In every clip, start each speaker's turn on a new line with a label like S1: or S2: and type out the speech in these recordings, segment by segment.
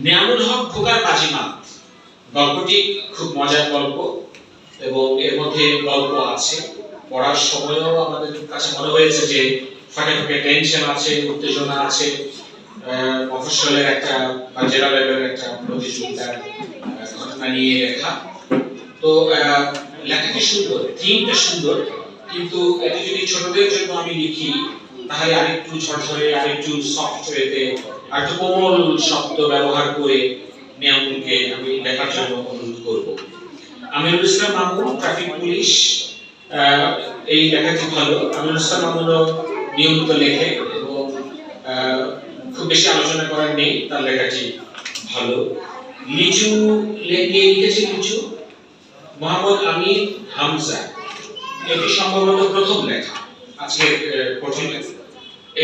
S1: নিয়ামুল হক খোকার বাজিমা গল্পটি খুব মজার গল্প এবং এর মধ্যে গল্প আছে। পড়ার সময়ও আমাদের কাছে মনে হয়েছে যে ফাঁকে ফাঁকে টেনশন আছে উত্তেজনা আছে। আহ, একটা বা জেলা লেভেলের একটা প্রতিযোগিতার ঘটনা নিয়ে লেখা। তো লেখাটি সুন্দর থিমটা সুন্দর কিন্তু এটা যদি ছোটদের জন্য আমি লিখি তাহলে আরেকটু ঝরঝরে আরেকটু সফট ওয়েতে আরেকটু কোমল শব্দ ব্যবহার করে নিয়ামুলকে আমি লেখার জন্য অনুরোধ করব। আমিরুল ইসলাম মামুন, ট্রাফিক পুলিশ এই লেখাটি ভালো। আমিরুল ইসলাম মামুনও নিয়মিত লেখে এবং খুব বেশি আলোচনা করার নেই, তার লেখাটি ভালো। লিচু লেখে লিখেছে লিচু? মোহাম্মদ আমির হামজা। এটি সম্ভবত প্রথম লেখা। আজকে কঠিন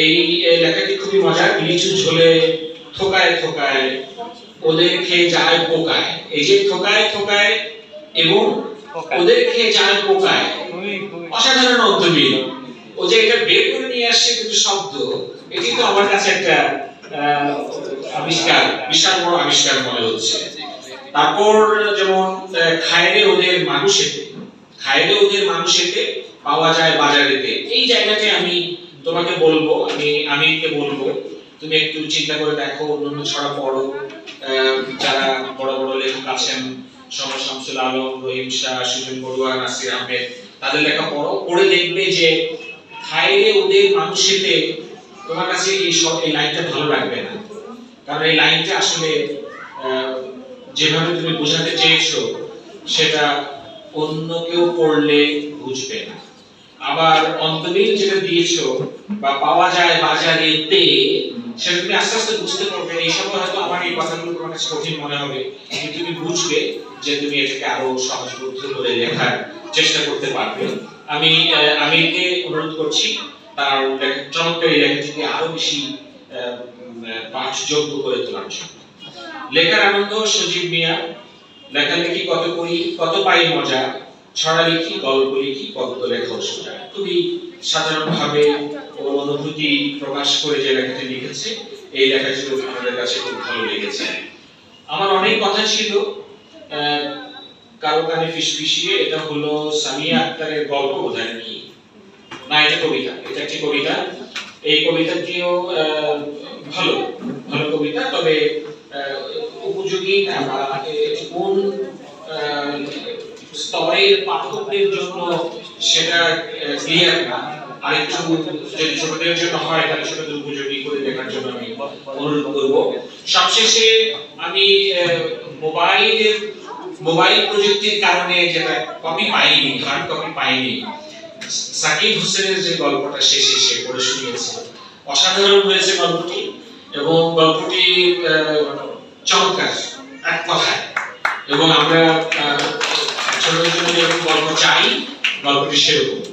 S1: এই এই লেখাটি খুবই মজার লিচু ঝোলে থোকায় থোকায় ওদের খেয়ে যায় পোকায়। এই যে থোকায় থোকায় এবং ওদের খেয়ে যায় পোকায়। অসাধারণ অন্তমিল ও যে এটা বের করে নিয়ে আসছে কিন্তু শব্দ এটি তো আমার কাছে একটা আবিষ্কার বিশাল বড় আবিষ্কার মনে হচ্ছে। তারপর যেমন খায়রে ওদের মানুষেতে খায়রে ওদের মানুষেতে পাওয়া যায় বাজারেতে। এই জায়গাতে আমি তোমাকে বলব, আমি আমি আমিরকে বলব, তুমি একটু চিন্তা করে দেখো, অন্যান্য ছড়া পড়ো যারা বড় বড় লেখক আছেন সমর শামসুল আলম, রহিম শাহ, সুজন বড়ুয়া নাসির আহমেদ, তাদের লেখা পড়ো, পড়ে দেখবে যে খায়রে ওদের মানুষেতে তোমার কাছে এই সব, এই লাইনটা ভালো লাগবে না। কারণ এই লাইনটা আসলে যেভাবে তুমি বোঝাতে চেয়েছো, সেটা অন্য কেউ পড়লে বুঝবে না। আবার অন্তমিল যেটা দিয়েছ বা পাওয়া যায় বাজারেতে সেটা তুমি আস্তে আস্তে বুঝতে পারবে এই সময় হয়তো আমার এই কথাগুলো তোমার কাছে কঠিন মনে হবে। কিন্তু তুমি বুঝবে যে তুমি এটাকে আরও সহজবোধ্য করে লেখার চেষ্টা করতে পারবে। আমি আহ, আমিরকে অনুরোধ করছি তার চমৎকার এই লেখাটিকে আরও বেশি পাঠযোগ্য করে তোলার জন্য। লেখার আনন্দ সজীব মিয়া লেখালেখি কত করি কত পাই মজা? ছড়া লিখি গল্প লিখি পদ্য লেখা সোজা খুবই সাধারণভাবে ওর অনুভূতি প্রকাশ করে যে লেখাটি লিখেছে, এই লেখাটি আমাদের কাছে খুব ভালো লেগেছে। আমার অনেক কথা ছিল কারও কানে ফিসফিসিয়ে এটা হলো সামিয়া আক্তারের গল্প বোধহয় কি না, এটা কবিতা, এটা একটি কবিতা। এই কবিতাটিও ভালো ভালো কবিতা, তবে উপযোগী কোন স্তরের পাঠকদের জন্য সেটা ক্লিয়ার না। আরেকটু যদি ছোটদের জন্য হয়, তাহলে সেটা উপযোগী করে দেখার জন্য আমি অনুরোধ করব। সবশেষে আমি মোবাইলের, মোবাইল প্রযুক্তির কারণে যেটা কপি পাইনি হার্ড কপি পাইনি, সাকিব হোসেনের যে গল্পটা শেষে সে পড়ে শুনিয়েছে। অসাধারণ হয়েছে গল্পটি এবং গল্পটি চমৎকার, এক কথায়। এবং আমরা আহ, ছোটদের জন্য যেরকম গল্প চাই গল্পটি সেরকম।